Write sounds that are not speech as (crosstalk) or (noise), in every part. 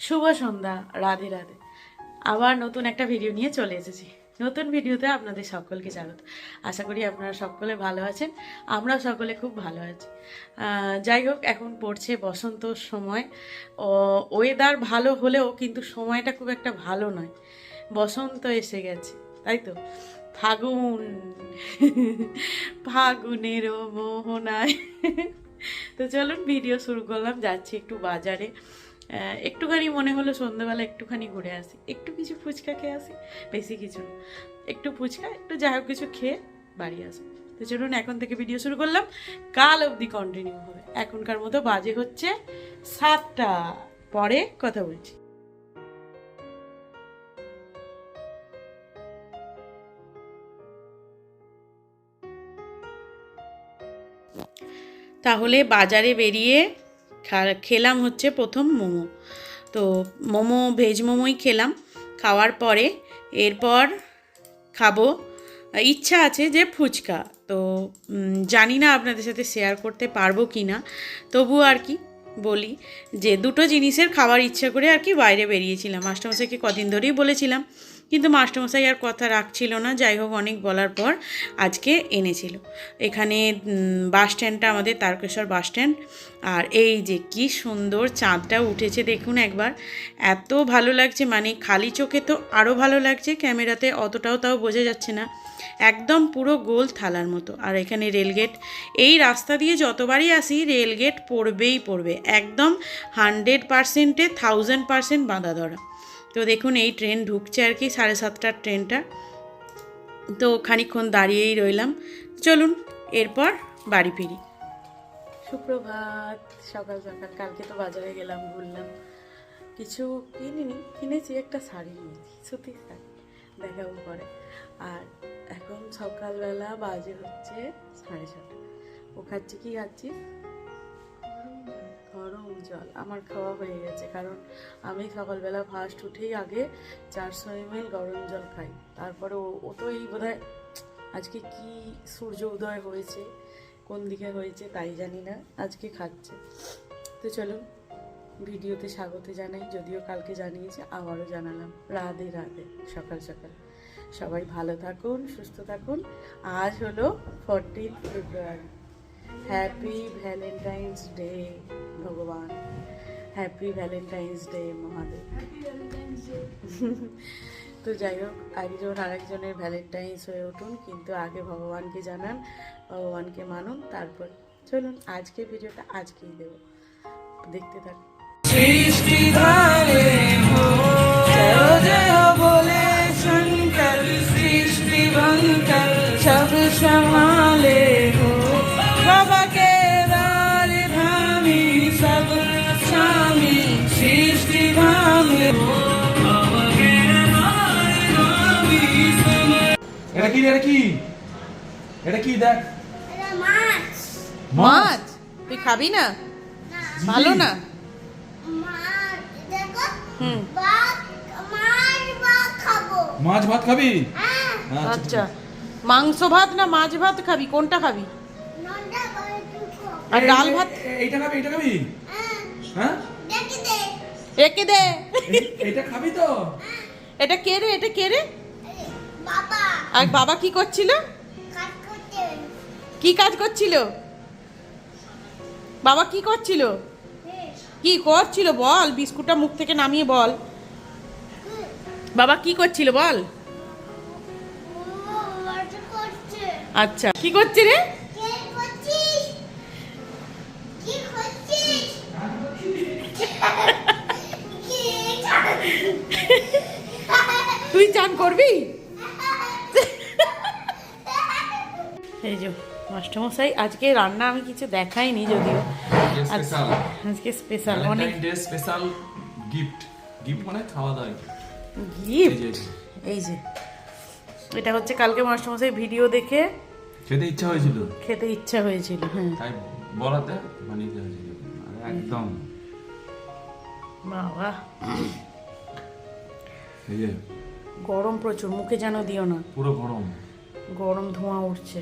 শুভ সন্ধ্যা, রাধে রাধে। আবার নতুন একটা ভিডিও নিয়ে চলে এসেছি। নতুন ভিডিওতে আপনাদের সকলকে স্বাগত। আশা করি আপনারা সকলে ভালো আছেন আমরা সকলে খুব ভালো আছি। যাই হোক, এখন পড়ছে বসন্তর সময়। ও ওয়েদার ভালো হলেও কিন্তু সময়টা খুব একটা ভালো নয়। বসন্ত এসে গেছে, তাই তো? ফাগুন ফাগুনেরও মোহনায়। তো চলুন ভিডিও শুরু করলাম, যাচ্ছি একটু বাজারে। একটুখানি মনে হলো সন্ধ্যেবেলা একটুখানি ঘুরে আসি। একটু কিছু ফুচকা খেয়ে আসি, বেশি কিছু না। একটু ফুচকা, একটু যা হোক কিছু খেয়ে বাড়ি আসি। তো চলুন এখন থেকে ভিডিও শুরু করলাম। কাল অবধি কন্টিনিউ হবে। এখনকার মতো বাজে হচ্ছে সাতটা পরে কথা বলছি। তাহলে বাজারে বেরিয়ে খেলাম হচ্ছে প্রথম মোমো। তো মোমো, ভেজ মোমোই খেলাম। খাওয়ার পরে এরপর খাব। ইচ্ছা আছে যে ফুচকা। তো জানি না আপনাদের সাথে শেয়ার করতে পারব কি না তবু আর কি বলি যে দুটো জিনিসের খাওয়ার ইচ্ছা করে আর কি বাইরে বেরিয়েছিলাম। মাস্টারমশাইকে কদিন ধরেই বলেছিলাম কিন্তু মাস্টারমশাই আর কথা রাখছিল না, যাই হোক অনেক বলার পর আজকে এনেছিল। এখানে বাস স্ট্যান্ডটা আমাদের তারকেশ্বর বাস স্ট্যান্ড। আর এই যে কি সুন্দর চাঁদটা উঠেছে দেখুন একবার। এত ভালো লাগছে মানে খালি চোখে তো আরও ভালো লাগছে, ক্যামেরাতে অতটাও তাও বোঝা যাচ্ছে না। একদম পুরো গোল থালার মতো। আর এখানে রেলগেট এই রাস্তা দিয়ে যতবারই আসি রেলগেট পড়বেই পড়বে। একদম হান্ড্রেড পারসেন্টে থাউজেন্ড পারসেন্ট বাঁধা ধরা। তো দেখুন, এই ট্রেন ঢুকছে আর কি, সাড়ে সাতটার ট্রেনটা। তো খানিকক্ষণ দাঁড়িয়েই রইলাম। চলুন, এরপর বাড়ি ফিরি। সুপ্রভাত, সকাল সকাল। কালকে তো বাজারে গেলাম, ঘুরলাম। কিছু কিনিনি, কিনেছি, একটা শাড়ি নিয়েছি, সুতির শাড়ি। দেখাবো পরে। আর এখন সকালবেলা বাজে হচ্ছে সাড়ে ছটা ও খাচ্ছি, কি খাচ্ছিস? গরম জল, আমার খাওয়া হয়ে গেছে। কারণ আমি সকালবেলা ফার্স্ট উঠেই আগে চারশো এমএল গরম জল খাই। তারপরে ও তো এই বোধহয় আজকে কি সূর্য উদয় হয়েছে, কোন দিকে হয়েছে তাই জানি না, আজকে খাচ্ছে। তো চলুন, ভিডিওতে স্বাগত জানাই, যদিও কালকে জানিয়েছে, আবারও জানালাম রাধে রাধে, সকাল সকাল। সবাই ভালো থাকুন, সুস্থ থাকুন। আজ হলো fourteen February happy Valentine's day ভগবান। Happy Valentine's day Mahadev. (laughs) তো যাই হোক একজন আরেকজনের ভ্যালেন্টাইন্স হয়ে উঠুন কিন্তু আগে ভগবানকে জানান ভগবানকে মানুন তারপর চলুন আজকে ভিডিওটা আজকেই দেবো। দেখতে থাকুন। কি রে, এটা কি? এটা কি দেখ? মাছ। মাছ? তুই খাবি না? ভালো না? মাছ হুম। ভাত মাছ ভাত খাব। মাছ ভাত খাবি? হ্যাঁ। আচ্ছা মাংস ভাত না মাছ ভাত খাবি? কোনটা খাবি? আর ডাল ভাত? এইটা খাবি এটা খাবি? হ্যাঁ। হ্যাঁ? দে। রেখে দে। এ- এইটা খাবি তো? এটা কে রে? এটা কে রে? বাবা আর বাবা কি করছিল? কি কাজ করছিল? বাবা কি করছিল? কি করছিল বল বিস্কুটটা মুখ থেকে নামিয়ে বল। বাবা কি করছিল বল? আচ্ছা কি করছে রে? তুই চান করবি? এই যে মাস্টারমশাই আজকে রান্না আমি কিছু দেখাইনি যদিও। আজকে স্পেশাল অনেক স্পেশাল গিফট গিফট মানে খাওয়া দাওয়া গিফট এই যে এটা। হচ্ছে কালকে মাস্টারমশাই ভিডিও দেখে খেতে ইচ্ছা হয়েছিল? খেতে ইচ্ছা হয়েছিল হ্যাঁ। তাই বলাতে বানিয়ে দেওয়া হয়েছিল। একদম। বাবা। এই যে। গরম প্রচুর মুখে যেন দিও না। পুরো গরম। গরম ধোঁয়া উঠছে।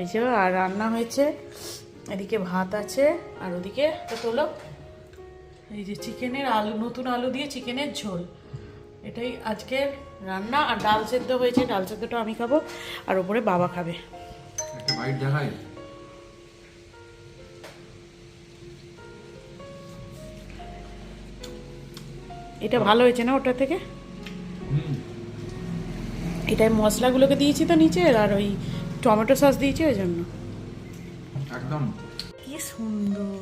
এই যে আর রান্না হয়েছে। এদিকে ভাত আছে আর ওদিকে তোলো এই যে চিকেনের আলু নতুন আলু দিয়ে চিকেনের ঝোল। এটাই আজকের রান্না আর ডাল সেদ্ধ হয়েছে ডাল সেদ্ধটা আমি খাব আর ওপরে বাবা খাবে। দেখাই। এটা ভালো হয়েছে না ওটা থেকে? এটাই মশলাগুলোকে দিয়েছি তো নিচে আর ওই টমেটো সস দিয়েছি ওই জন্য। একদম। কি সুন্দর।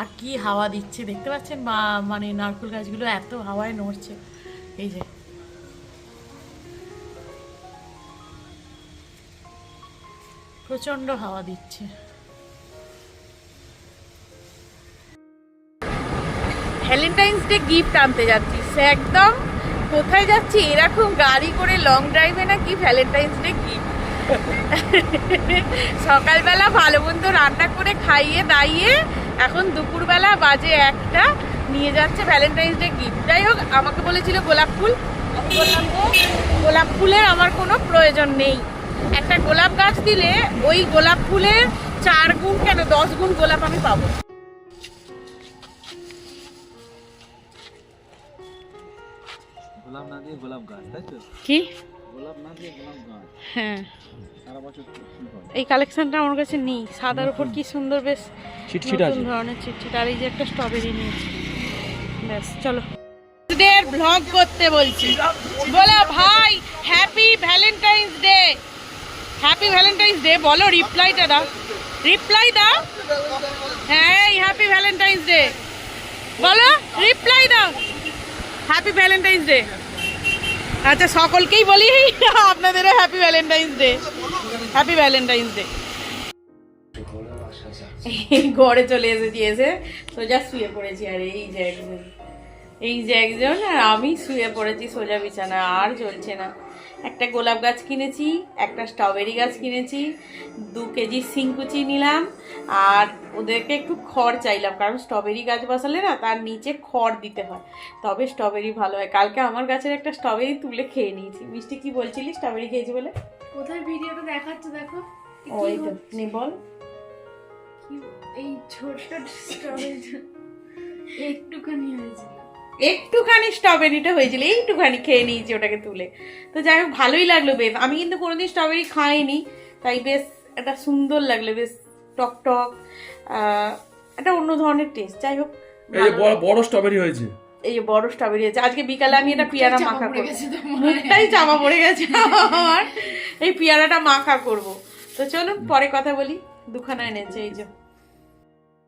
আর কি হাওয়া দিচ্ছে দেখতে পাচ্ছেন বা মানে নারকেল গাছগুলো এত হাওয়ায় নড়ছে। এই যে। প্রচণ্ড হাওয়া দিচ্ছে। ভ্যালেন্টাইন্স ডে গিফট আনতে যাচ্ছি। সে একদম কোথায় যাচ্ছি? এরকম গাড়ি করে লং ড্রাইভে নাকি ভ্যালেন্টাইন্স ডে গিফট? (laughs) সকালবেলা ভালো মন্দ রান্না করে খাইয়ে দাইয়ে এখন দুপুরবেলা বাজে একটা নিয়ে যাচ্ছে ভ্যালেন্টাইন্স ডে গিফট যাই হোক আমাকে বলেছিল গোলাপ ফুল। বললাম গোলাপ ফুলের আমার কোনো প্রয়োজন নেই। একটা গোলাপ গাছ দিলে ওই গোলাপ ফুলের চার গুণ কেন দশ গুণ গোলাপ আমি পাবো? গোলাপ না দিয়ে গোলাপ গাছ তাই তো? কি? হ্যাঁ। সারা বছর ফুল এই কালেকশনটা আমার কাছে নেই। সাদার উপর কি সুন্দর বেশ ছিটছিট নতুন ধরনের চিটচিট আর এই যে একটা স্ট্রবেরি নিয়েছি। ব্যাস চলো। দের ব্লগ করতে বলছি। বলো ভাই happy Valentine's day happy Valentine's day বলো রিপ্লাইটা দাও। রিপ্লাই দাও। হ্যাঁ হ্যাপি ভ্যালেন্টাইন্স ডে বলো রিপ্লাই দাও। হ্যাপি ভ্যালেন্টাইন্স ডে আচ্ছা সকলকেই বলি (laughs) আপনাদেরও happy Valentine's day happy Valentine's day ঘরে চলে এসেছি এসে সোজা শুয়ে পড়েছি আর এই যে এই যে একজন আর আমি শুয়ে পড়েছি সোজা বিছানা আর চলছে না। একটা গোলাপ গাছ কিনেছি একটা স্ট্রবেরি গাছ কিনেছি দু কেজি সিংকুচি নিলাম আর ওদেরকে একটু খড় চাইলাম কারণ স্ট্রবেরি গাছ বসালে না তার নিচে খড় দিতে হয়। তবে স্ট্রবেরি ভালো হয়। কালকে আমার গাছের একটা স্ট্রবেরি তুলে খেয়ে নিয়েছি। মিষ্টি কি বলছিলি স্ট্রবেরি খেয়েছি বলে? কোথায় ভিডিওতে দেখাচ্ছে দেখো? ওই তো নে বল। এই ছোট স্ট্রবেরি একটুখানি হয়েছিল একটুখানি স্ট্রবেরিটা হয়েছিল এইটুখানি খেয়ে নিয়েছি ওটাকে তুলে। তো যাই হোক ভালোই লাগল বেশ। আমি কিন্তু কোনোদিন স্ট্রবেরি খাইনি তাই বেশ একটা সুন্দর লাগল বেশ টক টক একটা অন্য ধরনের টেস্ট যাই হোক এই বড় বড় স্ট্রবেরি হয়েছে। এই যে বড় স্ট্রবেরি আছে আজকে বিকালে আমি এটা পেয়ারা মাখা করব। মুখটাই (laughs) চাপা পড়ে গেছে আমার। এই পেয়ারাটা মাখা করব। তো চলুন পরে কথা বলি। দুখানা এনেছে এই যে।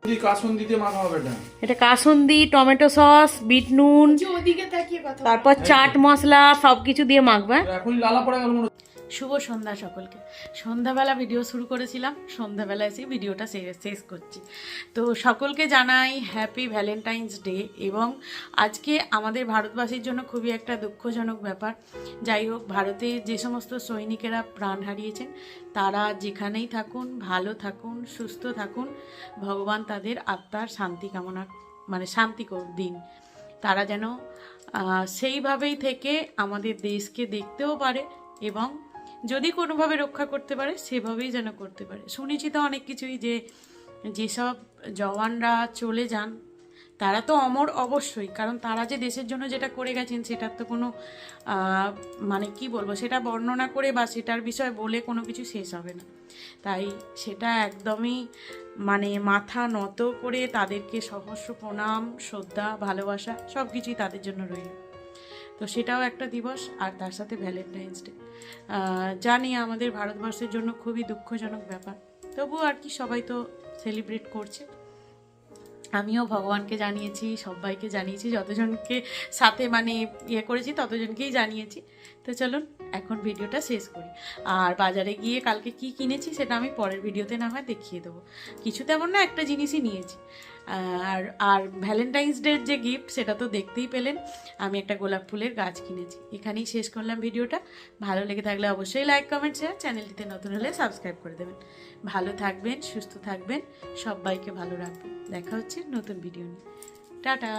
এটা? এটা কাসুন্দি টমেটো সস বিট নুন যে ওদিকে তাকিয়ে কথা তারপর চাট মশলা সবকিছু দিয়ে মাখবা। এখন লালা পড়া গেল মনে হচ্ছে। শুভ সন্ধ্যা সকলকে। সন্ধ্যাবেলা ভিডিও শুরু করেছিলাম সন্ধ্যাবেলা এসে ভিডিওটা শেষ করছি। তো সকলকে জানাই হ্যাপি ভ্যালেন্টাইন্স ডে এবং আজকে আমাদের ভারতবাসীর জন্য খুবই একটা দুঃখজনক ব্যাপার। যাই হোক, ভারতে যে সমস্ত সৈনিকেরা প্রাণ হারিয়েছেন, তারা যেখানেই থাকুন, ভালো থাকুন, সুস্থ থাকুন, ভগবান তাদের আত্মার শান্তি কামনা মানে শান্তি দিন। তারা যেন সেইভাবেই থেকে আমাদের দেশকে দেখতেও পারে এবং যদি কোনোভাবে রক্ষা করতে পারে, সেভাবেই যেন করতে পারে। শুনেছি তো অনেক কিছুই যে যেসব জওয়ানরা চলে যান, তারা তো অমর অবশ্যই, কারণ তারা যে দেশের জন্য যেটা করে গেছেন, সেটার তো কোনো মানে কি বলব, সেটা বর্ণনা করে বা সেটার বিষয়ে বলে কোনো কিছু শেষ হবে না। তাই সেটা একদমই মানে মাথা নত করে তাদেরকে সহস্র প্রণাম, শ্রদ্ধা, ভালোবাসা সব কিছুই তাদের জন্য রইল। তো সেটাও একটা দিবস, আর তার সাথে ভ্যালেন্টাইন্স ডে জানি আমাদের ভারতবর্ষের জন্য খুবই দুঃখজনক ব্যাপার। তবু আর কি সবাই তো সেলিব্রেট করছে। আমিও ভগবানকে জানিয়েছি, সবাইকে জানিয়েছি, যতজনকে সাথে মানে ইয়ে করেছি, ততজনকেই জানিয়েছি। তো চলুন, এখন ভিডিওটা শেষ করি। আর বাজারে গিয়ে কালকে কি কিনেছি সেটা আমি পরের ভিডিওতে না হয় দেখিয়ে দেবো। কিছু তেমন না, একটা জিনিসই নিয়েছি। আর আর ভ্যালেন্টাইন্স ডের যে গিফট সেটা তো দেখতেই পেলেন, আমি একটা গোলাপ ফুলের গাছ কিনেছি। এখানেই শেষ করলাম ভিডিওটা। ভালো লেগে থাকলে অবশ্যই লাইক কমেন্ট শেয়ার চ্যানেলটিতে নতুন হলে সাবস্ক্রাইব করে দেবেন। ভালো থাকবেন, সুস্থ থাকবেন, সবাইকে ভালো রাখবেন। দেখা হচ্ছে নতুন ভিডিও নিয়ে। টাটা!